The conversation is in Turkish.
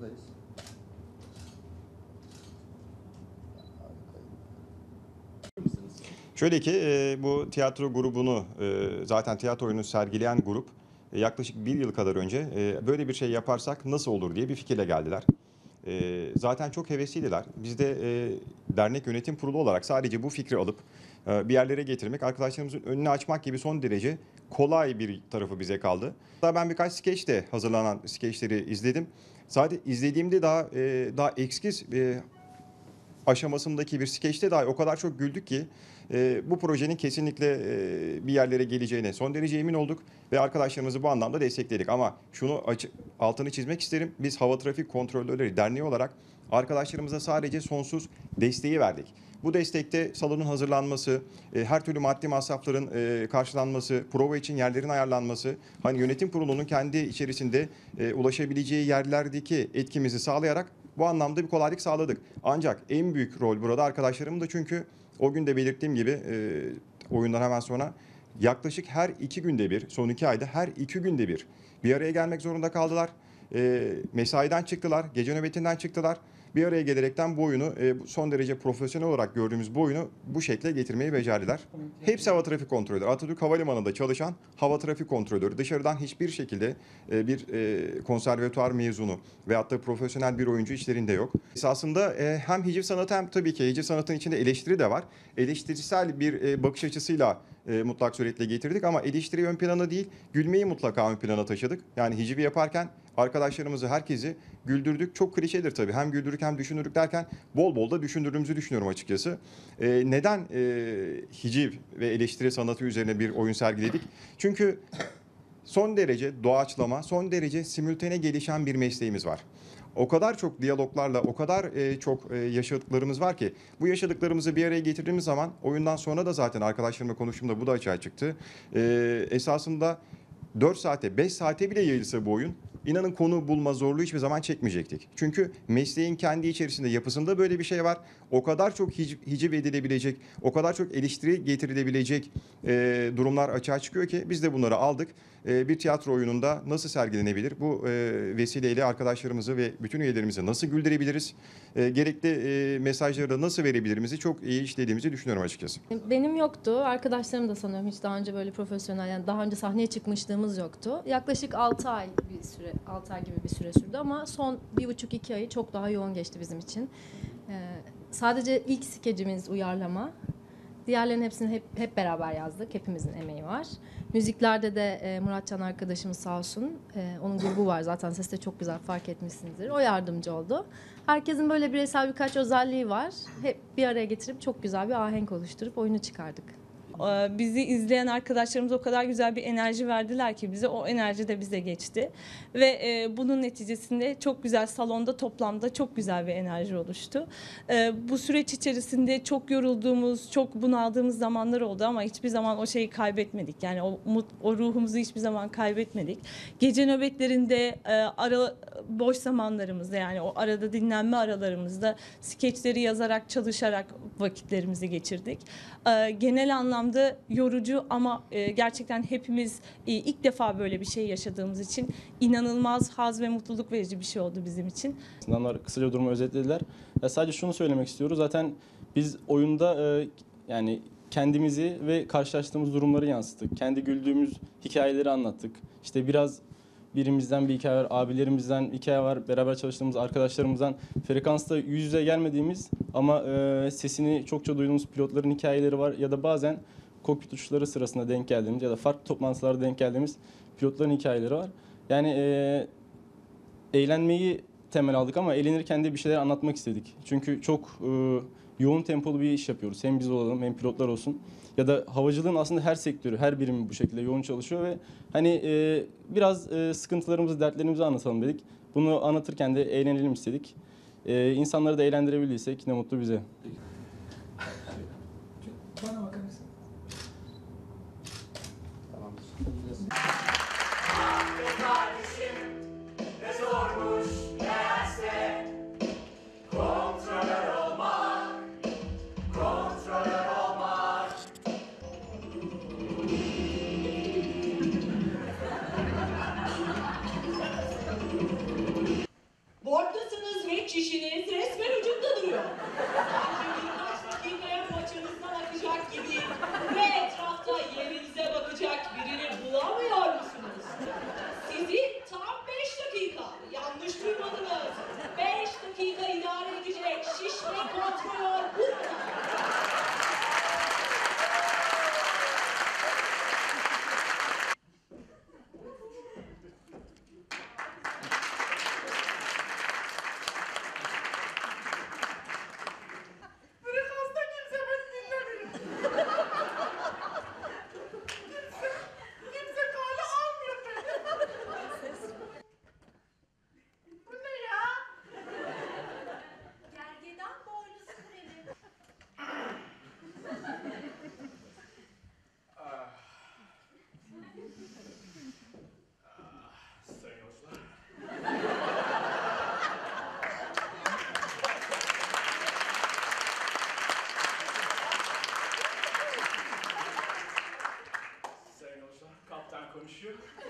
buradayız. Şöyle ki e, bu tiyatro grubunu e, zaten tiyatro oyunu sergileyen grup e, yaklaşık bir yıl kadar önce böyle bir şey yaparsak nasıl olur diye bir fikirle geldiler. Zaten çok hevesliydiler. Biz de dernek yönetim kurulu olarak sadece bu fikri alıp bir yerlere getirmek, arkadaşlarımızın önünü açmak gibi son derece kolay bir tarafı bize kaldı. Daha ben birkaç skeç de hazırlanan skeçleri izledim. Sadece izlediğimde daha e, daha eskiz e, aşamasındaki bir skeçte dahi o kadar çok güldük ki e, bu projenin kesinlikle e, bir yerlere geleceğine son derece emin olduk ve arkadaşlarımızı bu anlamda destekledik. Ama şunu açı- altını çizmek isterim. Biz Hava Trafik Kontrolörleri Derneği olarak arkadaşlarımıza sadece sonsuz desteği verdik. Bu destekte salonun hazırlanması, e, her türlü maddi masrafların e, karşılanması, prova için yerlerin ayarlanması, hani yönetim kurulunun kendi içerisinde e, ulaşabileceği yerlerdeki etkimizi sağlayarak bu anlamda bir kolaylık sağladık. Ancak en büyük rol burada arkadaşlarım da çünkü o gün de belirttiğim gibi e, oyundan hemen sonra yaklaşık her iki günde bir, son iki ayda her iki günde bir bir araya gelmek zorunda kaldılar. E, mesaiden çıktılar, gece nöbetinden çıktılar. Bir araya gelerekten bu oyunu e, son derece profesyonel olarak gördüğümüz bu oyunu bu şekle getirmeyi becerdiler. Hepsi hava trafik kontrolörü. Atatürk Havalimanı'nda çalışan hava trafik kontrolörü. Dışarıdan hiçbir şekilde e, bir e, konservatuar mezunu veyahut da profesyonel bir oyuncu içlerinde yok. Esasında e, hem hiciv sanatı hem tabii ki hiciv sanatının içinde eleştiri de var. Eleştirisel bir e, bakış açısıyla e, mutlak suretle getirdik ama eleştiriyi ön plana değil, gülmeyi mutlaka ön plana taşıdık. Yani hicivi yaparken arkadaşlarımızı, herkesi güldürdük. Çok klişedir tabii. Hem güldürdük hem düşündürdük derken bol bol da düşündürdüğümüzü düşünüyorum açıkçası. E, neden e, hiciv ve eleştiri sanatı üzerine bir oyun sergiledik? Çünkü son derece doğaçlama, son derece simültene gelişen bir mesleğimiz var. O kadar çok diyaloglarla, o kadar e, çok e, yaşadıklarımız var ki bu yaşadıklarımızı bir araya getirdiğimiz zaman oyundan sonra da zaten arkadaşlarımla konuştuğumda bu da açığa çıktı. E, esasında 4 saate, 5 saate bile yayılsa bu oyun inanın konu bulma zorluğu hiçbir zaman çekmeyecektik. Çünkü mesleğin kendi içerisinde yapısında böyle bir şey var. O kadar çok hic- edilebilecek, o kadar çok eleştiri getirilebilecek e, durumlar açığa çıkıyor ki biz de bunları aldık. E, bir tiyatro oyununda nasıl sergilenebilir? Bu e, vesileyle arkadaşlarımızı ve bütün üyelerimizi nasıl güldürebiliriz? E, gerekli e, mesajları da nasıl verebilirimizi çok iyi işlediğimizi düşünüyorum açıkçası. Benim yoktu. Arkadaşlarım da sanıyorum hiç daha önce böyle profesyonel yani daha önce sahneye çıkmışlığımız yoktu. Yaklaşık 6 ay bir süre, 6 ay gibi bir süre sürdü ama son bir buçuk iki ayı çok daha yoğun geçti bizim için. Ee, sadece ilk skecimiz uyarlama. Diğerlerinin hepsini hep, hep beraber yazdık. Hepimizin emeği var. Müziklerde de e, Muratcan arkadaşımız sağ olsun. E, onun grubu var zaten seste çok güzel fark etmişsinizdir. O yardımcı oldu. Herkesin böyle bireysel birkaç özelliği var. Hep bir araya getirip çok güzel bir ahenk oluşturup oyunu çıkardık. Ee, Bizi izleyen arkadaşlarımız o kadar güzel bir enerji verdiler ki bize o enerji de bize geçti. Ve e, bunun neticesinde çok güzel salonda toplamda çok güzel bir enerji oluştu. Ee, Bu süreç içerisinde çok yorulduğumuz, çok bunaldığımız zamanlar oldu ama hiçbir zaman o şeyi kaybetmedik. Yani o, o ruhumuzu hiçbir zaman kaybetmedik. Gece nöbetlerinde e, ara boş zamanlarımızda yani o arada dinlenme aralarımızda skeçleri yazarak, çalışarak vakitlerimizi geçirdik. Ee, genel anlamda yorucu ama e, gerçekten hepimiz e, ilk defa böyle bir şey yaşadığımız için inanılmaz haz ve mutluluk verici bir şey oldu bizim için. Sınavlar kısaca durumu özetlediler. Ya sadece şunu söylemek istiyoruz. Zaten biz oyunda e, yani kendimizi ve karşılaştığımız durumları yansıttık. Kendi güldüğümüz hikayeleri anlattık. İşte biraz birimizden bir hikaye var, abilerimizden hikaye var, beraber çalıştığımız arkadaşlarımızdan frekansta yüz yüze gelmediğimiz ama e, sesini çokça duyduğumuz pilotların hikayeleri var ya da bazen kokpit uçuşları sırasında denk geldiğimiz ya da farklı toplantılarda denk geldiğimiz pilotların hikayeleri var. Yani e, eğlenmeyi temel aldık ama eğlenirken de bir şeyler anlatmak istedik. Çünkü çok e, yoğun tempolu bir iş yapıyoruz. Hem biz olalım hem pilotlar olsun. Ya da havacılığın aslında her sektörü, her birimi bu şekilde yoğun çalışıyor ve hani e, biraz e, sıkıntılarımızı, dertlerimizi anlatalım dedik. Bunu anlatırken de eğlenelim istedik. E, insanları da eğlendirebildiysek ne mutlu bize. Monsieur.